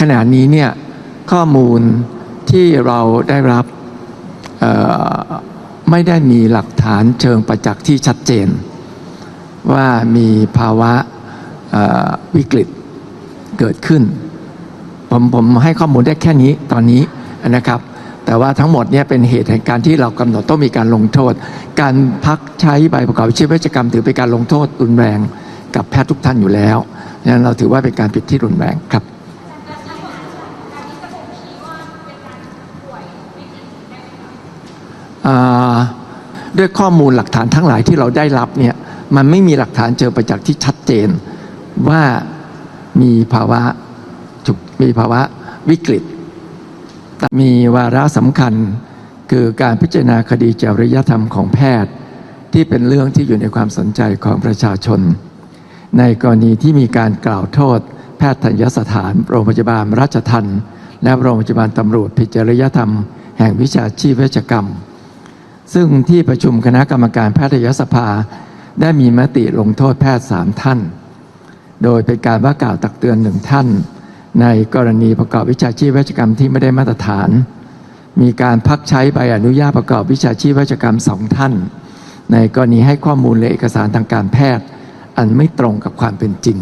ขณะนี้เนี่ยข้อมูลที่เราได้รับไม่ได้มีหลักฐานเชิงประจักษ์ที่ชัดเจน ว่ามีภาวะวิกฤตเกิดขึ้น ผมผมให้ข้อมูลได้แค่นี้ตอนนี้นะครับ แต่ว่าทั้งหมดเนี่ยเป็นเหตุแห่งการที่เรากำหนดต้องมีการลงโทษ การพักใช้ใบประกอบวิชาเวชกรรม ถือเป็นการลงโทษรุนแรงกับแพทย์ทุกท่านอยู่แล้ว นั้นเราถือว่าเป็นการผิดที่รุนแรงครับด้วยข้อมูลหลักฐานทั้งหลายที่เราได้รับเนี่ยมันไม่มีหลักฐานเจอประจักษ์ที่ชัดเจนว่ามีภาวะฉุกมีภาวะวิกฤตแต่มีวาระสำคัญคือการพิจารณาคดีจริยธรรมของแพทย์ ที่เป็นเรื่องที่อยู่ในความสนใจของประชาชน ในกรณีที่มีการกล่าวโทษ แพทย์ทัญสถาน โรงพยาบาลราชทันและโรงพยาบาลตำรวจผิดจริยธรรม แห่งวิชาชีพเวชกรรม ซึ่งที่ประชุมคณะกรรมการแพทยสภา ได้มีมติลงโทษแพทย์สามท่าน โดยเป็นการว่ากล่าวตักเตือนหนึ่งท่าน ในกรณีประกอบวิชาชีพเวชกรรมที่ไม่ได้มาตรฐาน มีการพักใช้ใบอนุญาตประกอบวิชาชีพเวชกรรมสองท่าน ในกรณีให้ข้อมูลและเอกสารทางการแพทย์ อันไม่ตรงกับความเป็นจริง